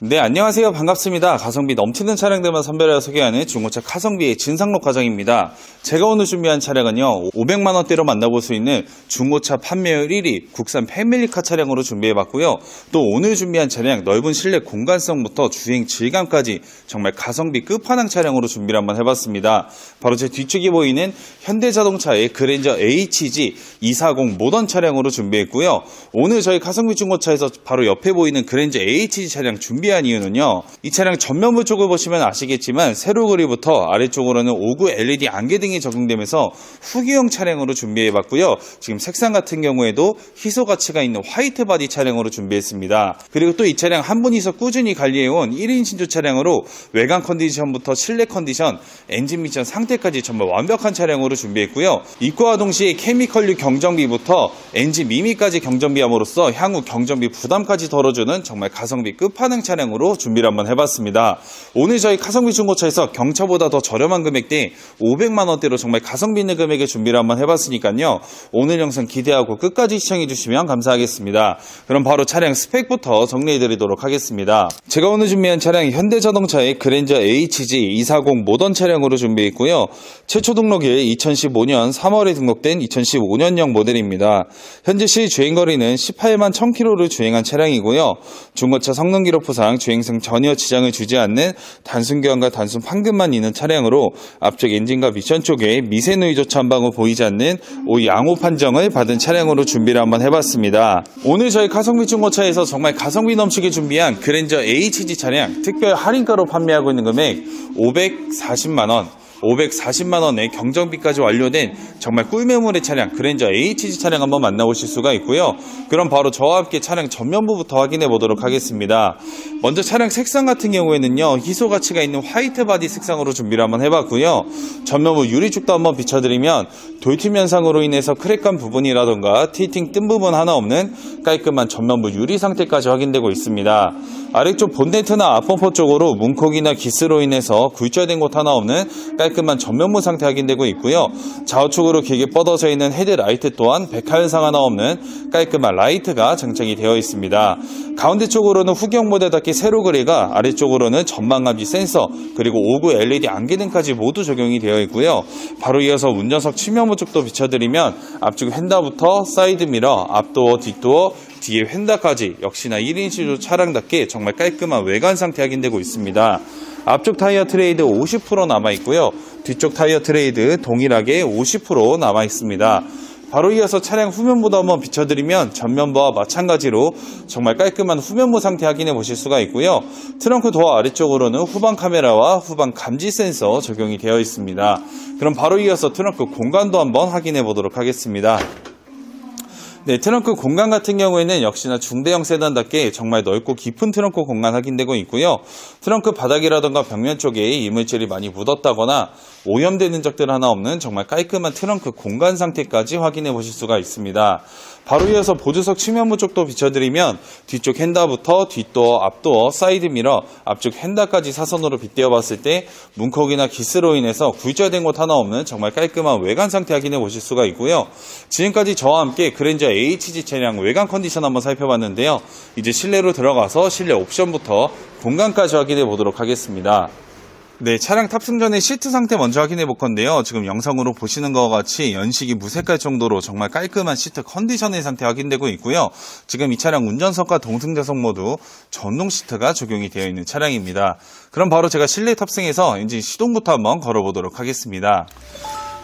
네, 안녕하세요. 반갑습니다. 가성비 넘치는 차량들만 선별하여 소개하는 중고차 카성비의 진상록 과정입니다. 제가 오늘 준비한 차량은요, 500만원대로 만나볼 수 있는 중고차 판매율 1위 국산 패밀리카 차량으로 준비해봤고요. 또 오늘 준비한 차량 넓은 실내 공간성부터 주행 질감까지 정말 가성비 끝판왕 차량으로 준비를 한번 해봤습니다. 바로 제 뒤쪽에 보이는 현대자동차의 그랜저 HG 240 모던 차량으로 준비했고요. 오늘 저희 가성비 중고차에서 바로 옆에 보이는 그랜저 HG 차량 준비 한 이유는요. 이 차량 전면부 쪽을 보시면 아시겠지만 세로 그리부터 아래쪽으로는 5구 LED 안개등이 적용되면서 후기형 차량으로 준비해봤고요. 지금 색상 같은 경우에도 희소 가치가 있는 화이트 바디 차량으로 준비했습니다. 그리고 또 이 차량 한 분이서 꾸준히 관리해온 1인 신조 차량으로 외관 컨디션부터 실내 컨디션, 엔진 미션 상태까지 정말 완벽한 차량으로 준비했고요. 입고와 동시에 케미컬류 경정비부터 엔진 미미까지 경정비함으로써 향후 경정비 부담까지 덜어주는 정말 가성비 끝판왕 차량으로 준비를 한번 해봤습니다. 오늘 저희 가성비 중고차에서 경차보다 더 저렴한 금액대 500만 원대로 정말 가성비 있는 금액에 준비를 한번 해봤으니까요. 오늘 영상 기대하고 끝까지 시청해주시면 감사하겠습니다. 그럼 바로 차량 스펙부터 정리해드리도록 하겠습니다. 제가 오늘 준비한 차량이 현대자동차의 그랜저 HG 240 모던 차량으로 준비했고요. 최초 등록일 2015년 3월에 등록된 2015년형 모델입니다. 현재 시 주행거리는 18만 1000km를 주행한 차량이고요. 중고차 성능 기록부상 주행성 전혀 지장을 주지 않는 단순 교환과 단순 판금만 있는 차량으로 앞쪽 엔진과 미션 쪽에 미세 누이조차 한 방울 보이지 않는 오 양호 판정을 받은 차량으로 준비를 한번 해봤습니다. 오늘 저희 가성비 중고차에서 정말 가성비 넘치게 준비한 그랜저 HG 차량 특별 할인가로 판매하고 있는 금액 540만 원. 540만 원의 경정비까지 완료된 정말 꿀매물의 차량 그랜저 HG 차량 한번 만나보실 수가 있고요. 그럼 바로 저와 함께 차량 전면부부터 확인해 보도록 하겠습니다. 먼저 차량 색상 같은 경우에는요 희소 가치가 있는 화이트 바디 색상으로 준비를 한번 해봤고요. 전면부 유리축도 한번 비춰드리면 돌팀 현상으로 인해서 크랙한 부분이라던가 티팅 뜬 부분 하나 없는 깔끔한 전면부 유리 상태까지 확인되고 있습니다. 아래쪽 본네트나 앞범퍼 쪽으로 문콕이나 기스로 인해서 굴절된 곳 하나 없는 깔끔한 전면부 상태 확인되고 있고요. 좌우측으로 길게 뻗어져 있는 헤드라이트 또한 백화 현상 하나 없는 깔끔한 라이트가 장착이 되어 있습니다. 가운데 쪽으로는 후경 모델답게 세로 그레가 아래쪽으로는 전방 감지 센서 그리고 5구 LED 안개 등까지 모두 적용이 되어 있고요. 바로 이어서 운전석 측면부 쪽도 비춰드리면 앞쪽 휀다부터 사이드 미러, 앞도어, 뒷도어 뒤에 휀다까지 역시나 1인 시조 차량답게 정말 깔끔한 외관 상태 확인되고 있습니다. 앞쪽 타이어 트레이드 50% 남아 있고요. 뒤쪽 타이어 트레이드 동일하게 50% 남아 있습니다. 바로 이어서 차량 후면부도 한번 비춰드리면 전면부와 마찬가지로 정말 깔끔한 후면부 상태 확인해 보실 수가 있고요. 트렁크 도어 아래쪽으로는 후방 카메라와 후방 감지 센서 적용이 되어 있습니다. 그럼 바로 이어서 트렁크 공간도 한번 확인해 보도록 하겠습니다. 네, 트렁크 공간 같은 경우에는 역시나 중대형 세단답게 정말 넓고 깊은 트렁크 공간 확인되고 있고요. 트렁크 바닥이라던가 벽면 쪽에 이물질이 많이 묻었다거나 오염된 흔적들 하나 없는 정말 깔끔한 트렁크 공간 상태까지 확인해 보실 수가 있습니다. 바로 이어서 보조석 측면부 쪽도 비춰드리면 뒤쪽 핸다부터 뒷도어, 앞도어, 사이드미러, 앞쪽 핸다까지 사선으로 빗대어 봤을 때 문콕이나 기스로 인해서 굴절된 곳 하나 없는 정말 깔끔한 외관 상태 확인해 보실 수가 있고요. 지금까지 저와 함께 그랜저 HG 차량 외관 컨디션 한번 살펴봤는데요. 이제 실내로 들어가서 실내 옵션부터 공간까지 확인해 보도록 하겠습니다. 네, 차량 탑승 전에 시트 상태 먼저 확인해 볼 건데요. 지금 영상으로 보시는 것과 같이 연식이 무색할 정도로 정말 깔끔한 시트 컨디션의 상태 확인되고 있고요. 지금 이 차량 운전석과 동승자석 모두 전동 시트가 적용이 되어 있는 차량입니다. 그럼 바로 제가 실내 탑승해서 엔진 시동부터 한번 걸어보도록 하겠습니다.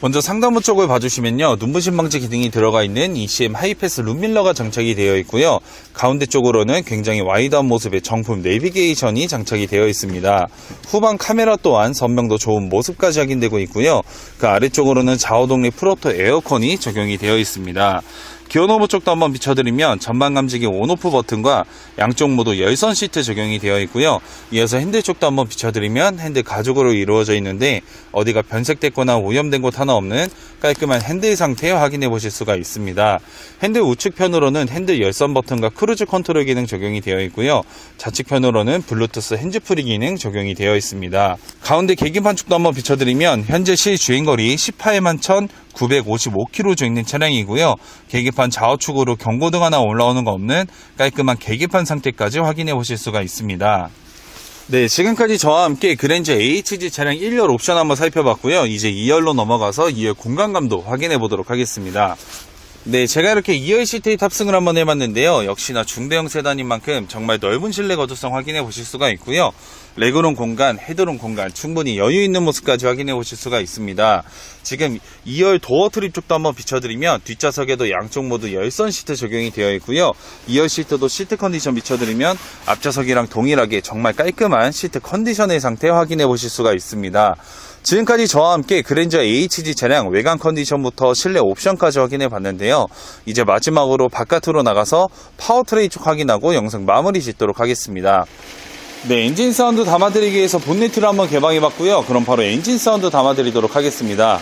먼저 상단부 쪽을 봐주시면요. 눈부신 방지 기능이 들어가 있는 ECM 하이패스 룸밀러가 장착이 되어 있고요. 가운데 쪽으로는 굉장히 와이드한 모습의 정품 내비게이션이 장착이 되어 있습니다. 후방 카메라 또한 선명도 좋은 모습까지 확인되고 있고요. 그 아래쪽으로는 좌우동립 프로토 에어컨이 적용이 되어 있습니다. 기어 노브 쪽도 한번 비춰드리면 전방 감지기 온오프 버튼과 양쪽 모두 열선 시트 적용이 되어 있고요. 이어서 핸들 쪽도 한번 비춰드리면 핸들 가죽으로 이루어져 있는데 어디가 변색됐거나 오염된 곳 하나 없는 깔끔한 핸들 상태 확인해 보실 수가 있습니다. 핸들 우측편으로는 핸들 열선 버튼과 크루즈 컨트롤 기능 적용이 되어 있고요. 좌측편으로는 블루투스 핸즈프리 기능 적용이 되어 있습니다. 가운데 계기판 쪽도 한번 비춰드리면 현재 시 주행거리 18만 1,955km 주행된 차량이고요. 계기판 좌우측으로 경고등 하나 올라오는 거 없는 깔끔한 계기판 상태까지 확인해 보실 수가 있습니다. 네, 지금까지 저와 함께 그랜저 HG 차량 1열 옵션 한번 살펴봤고요. 이제 2열로 넘어가서 2열 공간감도 확인해 보도록 하겠습니다. 네, 제가 이렇게 2열 시트에 탑승을 한번 해봤는데요. 역시나 중대형 세단인 만큼 정말 넓은 실내 거주성 확인해 보실 수가 있고요. 레그룸 공간, 헤드룸 공간 충분히 여유 있는 모습까지 확인해 보실 수가 있습니다. 지금 2열 도어 트립 쪽도 한번 비춰드리면 뒷좌석에도 양쪽 모두 열선 시트 적용이 되어 있고요. 2열 시트도 시트 컨디션 비춰드리면 앞좌석이랑 동일하게 정말 깔끔한 시트 컨디션의 상태 확인해 보실 수가 있습니다. 지금까지 저와 함께 그랜저 HG 차량 외관 컨디션부터 실내 옵션까지 확인해 봤는데요. 이제 마지막으로 바깥으로 나가서 파워트레인 쪽 확인하고 영상 마무리 짓도록 하겠습니다. 네, 엔진 사운드 담아드리기 위해서 본네트를 한번 개방해 봤고요. 그럼 바로 엔진 사운드 담아드리도록 하겠습니다.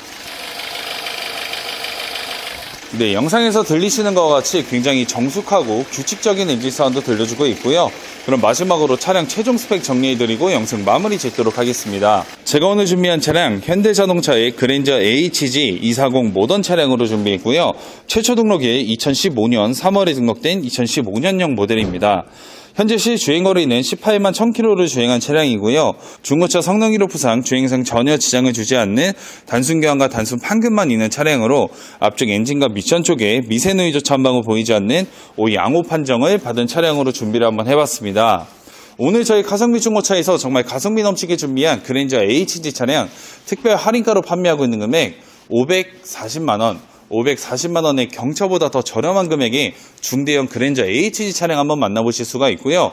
네, 영상에서 들리시는 것과 같이 굉장히 정숙하고 규칙적인 엔진 사운드 들려주고 있고요. 그럼 마지막으로 차량 최종 스펙 정리해드리고 영상 마무리 짓도록 하겠습니다. 제가 오늘 준비한 차량 현대자동차의 그랜저 HG 240 모던 차량으로 준비했고요. 최초 등록일 2015년 3월에 등록된 2015년형 모델입니다. 현재 시 주행거리는 18만 1000km를 주행한 차량이고요. 중고차 성능 기록 부상 주행상 전혀 지장을 주지 않는 단순 교환과 단순 판금만 있는 차량으로 앞쪽 엔진과 미션 쪽에 미세 노이즈 한방울 보이지 않는 오 양호 판정을 받은 차량으로 준비를 한번 해봤습니다. 오늘 저희 가성비 중고차에서 정말 가성비 넘치게 준비한 그랜저 HG 차량 특별 할인가로 판매하고 있는 금액 540만원 540만 원의 경차보다 더 저렴한 금액에 중대형 그랜저 HG 차량 한번 만나보실 수가 있고요.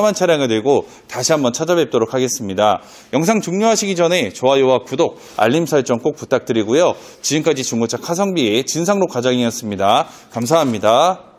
한 차량을 들고 다시 한번 찾아뵙도록 하겠습니다. 영상 종료하시기 전에 좋아요와 구독, 알림 설정 꼭 부탁드리고요. 지금까지 중고차 카성비의 진상로 과장이었습니다. 감사합니다.